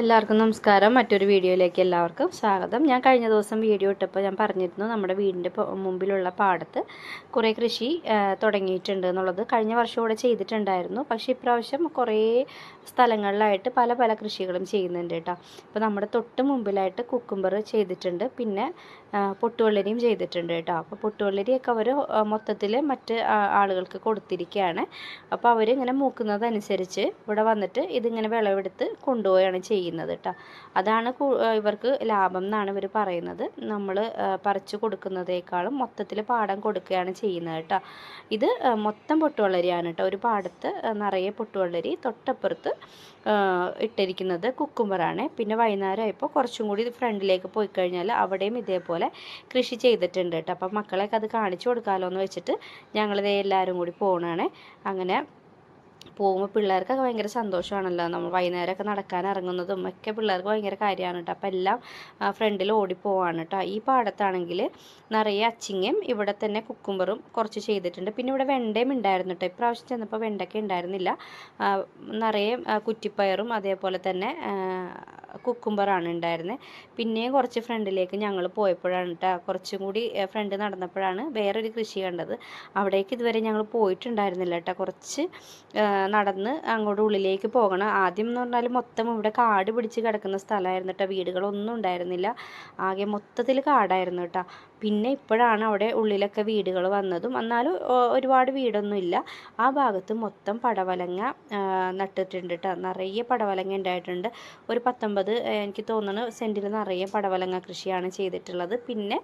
എല്ലാവർക്കും നമസ്കാരം. മറ്റൊരു വീഡിയോയിലേക്ക് എല്ലാവർക്കും സ്വാഗതം. ഞാൻ കഴിഞ്ഞ ദിവസം വീഡിയോ ഇട്ടപ്പോൾ ഞാൻ പറഞ്ഞിരുന്നു നമ്മുടെ വീടിന്റെ മുമ്പിലുള്ള പാടത്ത് കുറേ കൃഷി തുടങ്ങിയിട്ടുണ്ട് എന്നുള്ളത്. കഴിഞ്ഞ വർഷം കൂടെ ചെയ്തിട്ടുണ്ടായിരുന്നു. പക്ഷേ ഇപ്രാവശ്യം കുറേ സ്ഥലങ്ങളിലായിട്ട് പല പല കൃഷികളും ചെയ്യുന്നുണ്ട് കേട്ടോ. അപ്പോൾ നമ്മുടെ തൊട്ട് മുമ്പിലായിട്ട് കുക്കുംബർ ചെയ്തിട്ടുണ്ട് പിന്നെ പൊട്ടുവെള്ളരിയും ചെയ്തിട്ടുണ്ട് കേട്ടോ. അപ്പോൾ പൊട്ടുവെള്ളരിയൊക്കെ അവർ മൊത്തത്തിൽ മറ്റ് ആളുകൾക്ക് കൊടുത്തിരിക്കുകയാണ്. അപ്പോൾ അവരിങ്ങനെ മൂക്കുന്നതനുസരിച്ച് ഇവിടെ വന്നിട്ട് ഇതിങ്ങനെ വിളവെടുത്ത് കൊണ്ടുപോവുകയാണ് ചെയ്യുന്നത്. കേട്ടോ അതാണ് ഇവർക്ക് ലാഭം എന്നാണ് ഇവർ പറയുന്നത്. നമ്മൾ പറിച്ചു കൊടുക്കുന്നതേക്കാളും മൊത്തത്തിൽ പാടം കൊടുക്കുകയാണ് ചെയ്യുന്നത് കേട്ടോ ഇത് മൊത്തം പൊട്ടുവള്ളരിയാണ് കേട്ടോ ഒരു പാടത്ത് നിറയെ പൊട്ടുവള്ളരി തൊട്ടപ്പുറത്ത് ഇട്ടിരിക്കുന്നത് കുക്കുമ്പറാണ് പിന്നെ വൈകുന്നേരം ആയപ്പോൾ കുറച്ചും കൂടി ഫ്രണ്ടിലേക്ക് പോയി കഴിഞ്ഞാൽ അവിടെയും ഇതേപോലെ കൃഷി ചെയ്തിട്ടുണ്ട് കേട്ടോ അപ്പം മക്കളെയൊക്കെ അത് കാണിച്ചു കൊടുക്കാമല്ലോ എന്ന് വെച്ചിട്ട് ഞങ്ങളിതേ എല്ലാവരും കൂടി പോകണാണ് അങ്ങനെ പോകുമ്പോൾ പിള്ളേർക്കൊക്കെ ഭയങ്കര സന്തോഷമാണല്ലോ. നമ്മൾ വൈകുന്നേരമൊക്കെ നടക്കാൻ ഇറങ്ങുന്നതും ഒക്കെ പിള്ളേർക്ക് ഭയങ്കര കാര്യമാണ് കേട്ടോ. അപ്പോൾ എല്ലാം ഫ്രണ്ടിൽ ഓടിപ്പോവാണ് കേട്ടോ. ഈ പാടത്താണെങ്കിൽ നിറയെ അച്ചിങ്ങയും ഇവിടെ തന്നെ കുക്കുംബറും കുറച്ച് ചെയ്തിട്ടുണ്ട്. പിന്നെ ഇവിടെ വെണ്ടയും ഉണ്ടായിരുന്നു കേട്ടോ. ഇപ്രാവശ്യം ചെന്നപ്പോൾ വെണ്ടയ്ക്ക ഉണ്ടായിരുന്നില്ല. നിറയെ കുറ്റിപ്പയറും അതേപോലെ തന്നെ കുക്കുംബറാണ് ഉണ്ടായിരുന്നത് പിന്നെ കുറച്ച് ഫ്രണ്ടിലേക്ക് ഞങ്ങൾ പോയപ്പോഴാണ് കേട്ടോ കുറച്ചും കൂടി ഫ്രണ്ട് നടന്നപ്പോഴാണ് വേറൊരു കൃഷി കണ്ടത്. അവിടേക്ക് ഇതുവരെ ഞങ്ങൾ പോയിട്ടുണ്ടായിരുന്നില്ല കേട്ടോ കുറച്ച് നടന്ന് അങ്ങോട്ട് ഉള്ളിലേക്ക് പോകണം. ആദ്യം എന്ന് പറഞ്ഞാൽ മൊത്തം ഇവിടെ കാട് പിടിച്ച് കിടക്കുന്ന സ്ഥലമായിരുന്നു കേട്ടോ വീടുകളൊന്നും ഉണ്ടായിരുന്നില്ല. ആകെ മൊത്തത്തിൽ കാടായിരുന്നു കേട്ടോ പിന്നെ ഇപ്പോഴാണ് അവിടെ ഉള്ളിലൊക്കെ വീടുകൾ വന്നതും. എന്നാലും ഒരുപാട് വീടൊന്നും ഇല്ല ആ ഭാഗത്ത് മൊത്തം പടവലങ്ങ നട്ടിട്ടുണ്ട് കേട്ടോ നിറയെ പടവലങ്ങ ഉണ്ടായിട്ടുണ്ട്. ഒരു പത്തൊമ്പത് എനിക്ക് തോന്നുന്നു സെന്റിൽ നിറയെ പടവലങ്ങ കൃഷിയാണ് ചെയ്തിട്ടുള്ളത്. പിന്നെ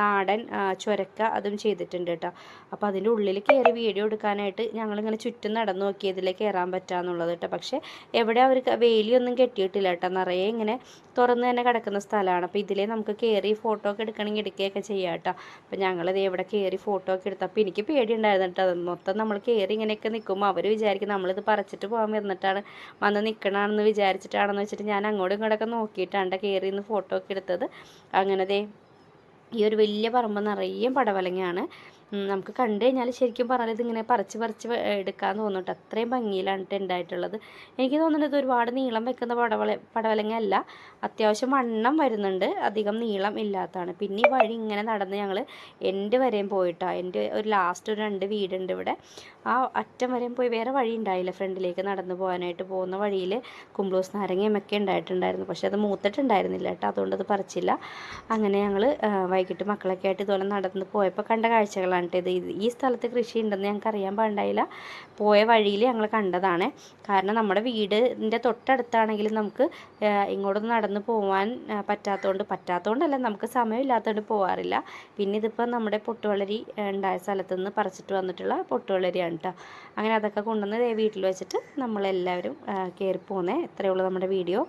നാടൻ ചുരക്ക അതും ചെയ്തിട്ടുണ്ട് കേട്ടോ. അപ്പോൾ അതിന്റെ ഉള്ളിൽ കയറി വീഡിയോ എടുക്കാനായിട്ട് ഞങ്ങളിങ്ങനെ ചുറ്റും നടന്നു നോക്കി ഇതിലേ കയറാൻ പറ്റാന്നുള്ളത് കേട്ടോ. പക്ഷേ എവിടെ അവർ വേലിയൊന്നും കെട്ടിയിട്ടില്ല കേട്ടോ. നിറയെ ഇങ്ങനെ തുറന്ന് തന്നെ കിടക്കുന്ന സ്ഥലമാണ്. അപ്പോൾ ഇതിലേ നമുക്ക് കയറി ഫോട്ടോ ഒക്കെ എടുക്കണമെങ്കിൽ എടുക്കുകയൊക്കെ ചെയ്യാം കേട്ടോ. അപ്പോൾ ഞങ്ങളിത് എവിടെ കയറി ഫോട്ടോ ഒക്കെ എടുത്തു. അപ്പോൾ എനിക്ക് പേടിയുണ്ടായിരുന്നു കേട്ടോ. മൊത്തം നമ്മൾ കയറി ഇങ്ങനെയൊക്കെ നിൽക്കുമ്പോൾ അവർ വിചാരിക്കും നമ്മളിത് പറിച്ചിട്ട് പോകാൻ വരുന്നിട്ടാണ് വന്ന് നിൽക്കണമെന്ന് വിചാരിച്ചിട്ടാണെന്ന് വെച്ചിട്ട് ഞാൻ അങ്ങോട്ടും ഇങ്ങോട്ടൊക്കെ നോക്കിയിട്ടാണ് കയറി നിന്ന് ഫോട്ടോ ഒക്കെ എടുത്തത്. അങ്ങനെ ദേ ഈ ഒരു വലിയ പറമ്പ് നിറയെ പടവലങ്ങയാണ്. നമുക്ക് കണ്ടു കഴിഞ്ഞാൽ ശരിക്കും പറഞ്ഞാൽ ഇതിങ്ങനെ പറിച്ച് പറിച്ച് എടുക്കാൻ തോന്നുന്നുണ്ട് അത്രയും ഭംഗിയിലാണ് ട്ടോ ഉണ്ടായിട്ടുള്ളത് എനിക്ക് തോന്നുന്നത് ഇത് ഒരുപാട് നീളം വെക്കുന്ന പടവല പടവലങ്ങ അല്ല അത്യാവശ്യം വണ്ണം വരുന്നുണ്ട്. അധികം നീളം ഇല്ലാത്തതാണ് പിന്നെ ഈ വഴി ഇങ്ങനെ നടന്ന് ഞങ്ങൾ എന്റെ വരെയും പോയിട്ടാണ് എന്റെ ഒരു ലാസ്റ്റ് ഒരു രണ്ട് വീടുണ്ട് ഇവിടെ. ആ അറ്റം വരെയും പോയി. വേറെ വഴി ഉണ്ടായില്ല ഫ്രണ്ടിലേക്ക് നടന്ന് പോകാനായിട്ട്. പോകുന്ന വഴിയിൽ കുമ്പ്ലൂസ് നാരങ്ങയും ഒക്കെ ഉണ്ടായിട്ടുണ്ടായിരുന്നു പക്ഷേ അത് മൂത്തിട്ടുണ്ടായിരുന്നില്ല കേട്ടോ അതുകൊണ്ട് അത് പറിച്ചില്ല. അങ്ങനെ ഞങ്ങൾ വൈകിട്ട് മക്കളൊക്കെ ആയിട്ട് ഇതുപോലെ നടന്ന് പോയപ്പോൾ കണ്ട കാഴ്ചകളാണ് ട്ടോ ഇത് ഈ സ്ഥലത്ത് കൃഷി ഉണ്ടെന്ന് ഞങ്ങൾക്ക് അറിയാൻ പാടില്ല പോയ വഴിയിൽ ഞങ്ങൾ കണ്ടതാണ്. കാരണം നമ്മുടെ വീടിന്റെ തൊട്ടടുത്താണെങ്കിലും നമുക്ക് ഇങ്ങോട്ട് നടന്ന് പോകാൻ പറ്റാത്തതുകൊണ്ട് പറ്റാത്തതുകൊണ്ടല്ല നമുക്ക് സമയമില്ലാത്തതുകൊണ്ട് പോകാറില്ല പിന്നെ ഇതിപ്പോൾ നമ്മുടെ പൊട്ടുവളരി ഉണ്ടായ സ്ഥലത്ത് നിന്ന് പറിച്ചിട്ട് വന്നിട്ടുള്ള പൊട്ടുവളരിയാണ് കേട്ടോ അങ്ങനെ അതൊക്കെ കൊണ്ടുവന്ന് വീട്ടിൽ വെച്ചിട്ട് നമ്മളെല്ലാവരും കയറി പോകുന്നത് ഉള്ളൂ നമ്മുടെ വീഡിയോ.